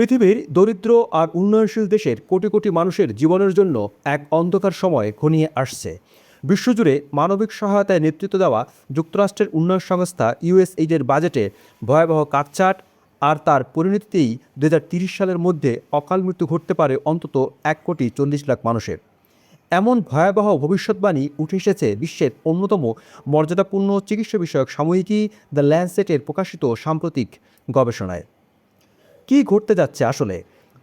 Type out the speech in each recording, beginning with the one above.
পৃথিবীর দরিদ্র আর উন্নয়নশীল দেশের কোটি কোটি মানুষের জীবনের জন্য এক অন্ধকার সময় ঘনিয়ে আসছে। বিশ্বজুড়ে মানবিক সহায়তায় নেতৃত্ব দেওয়া যুক্তরাষ্ট্রের উন্নয়ন সংস্থা ইউএসএইডের বাজেটে ভয়াবহ কাটছাট আর তার পরিণতিতেই দু সালের মধ্যে অকাল মৃত্যু ঘটতে পারে অন্তত এক কোটি চল্লিশ লাখ মানুষের। এমন ভয়াবহ ভবিষ্যৎবাণী উঠে এসেছে বিশ্বের অন্যতম মর্যাদাপূর্ণ চিকিৎসা বিষয়ক সাময়িকী দ্য ল্যান্ডসেটের প্রকাশিত সাম্প্রতিক গবেষণায়। কি ঘটতে যাচ্ছে আসলে?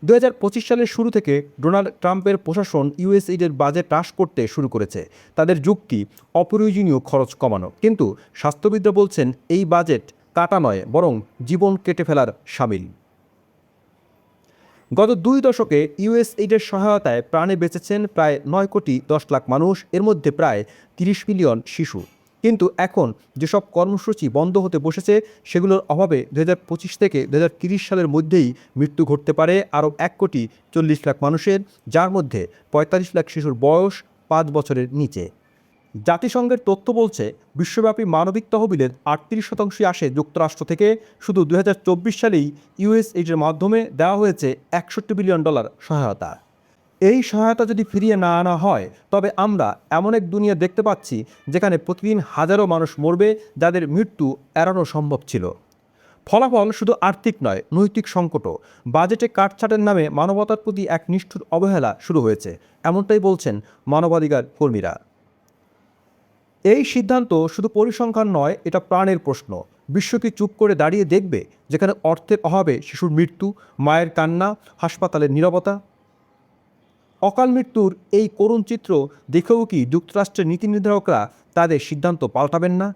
দু হাজার পঁচিশ সালের শুরু থেকে ডোনাল্ড ট্রাম্পের প্রশাসন ইউএসএইডের বাজেট হ্রাস করতে শুরু করেছে। তাদের যুক্তি অপ্রয়োজনীয় খরচ কমানো। কিন্তু স্বাস্থ্যবিদরা বলছেন এই বাজেট কাটা নয়, বরং জীবন কেটে ফেলার সামিল। গত দুই দশকে ইউএসএইডের সহায়তায় প্রাণে বেঁচেছেন প্রায় নয় কোটি দশ লাখ মানুষ, এর মধ্যে প্রায় তিরিশ মিলিয়ন শিশু। কিন্তু এখন যেসব কর্মসূচি বন্ধ হতে বসেছে, সেগুলোর অভাবে দু হাজার পঁচিশ থেকে দু সালের মধ্যেই মৃত্যু ঘটতে পারে আরও এক কোটি চল্লিশ লাখ মানুষের, যার মধ্যে পঁয়তাল্লিশ লাখ শিশুর বয়স পাঁচ বছরের নিচে। জাতিসংঘের তথ্য বলছে, বিশ্বব্যাপী মানবিক তহবিলের আটত্রিশ শতাংশই আসে যুক্তরাষ্ট্র থেকে। শুধু দু হাজার চব্বিশ সালেই ইউএসএইডের মাধ্যমে দেওয়া হয়েছে একষট্টি বিলিয়ন ডলার সহায়তা। এই সহায়তা যদি ফিরিয়ে না আনা হয়, তবে আমরা এমন এক দুনিয়া দেখতে পাচ্ছি যেখানে প্রতিদিন হাজারো মানুষ মরবে যাদের মৃত্যু এড়ানো সম্ভব ছিল। ফলাফল শুধু আর্থিক নয়, নৈতিক সংকটও। বাজেটে কাটছাটের নামে মানবতার প্রতি এক নিষ্ঠুর অবহেলা শুরু হয়েছে, এমনটাই বলছেন মানবাধিকার কর্মীরা। এই সিদ্ধান্ত শুধু পরিসংখ্যান নয়, এটা প্রাণের প্রশ্ন। বিশ্ব কি চুপ করে দাঁড়িয়ে দেখবে যেখানে অর্থের অভাবে শিশুর মৃত্যু, মায়ের কান্না, হাসপাতালের নীরবতা? অকাল মৃত্যুর এই করুণ চিত্র দেখেও কি যুক্তরাষ্ট্রের নীতি নির্ধারকরা তাদের সিদ্ধান্ত পাল্টাবেন না?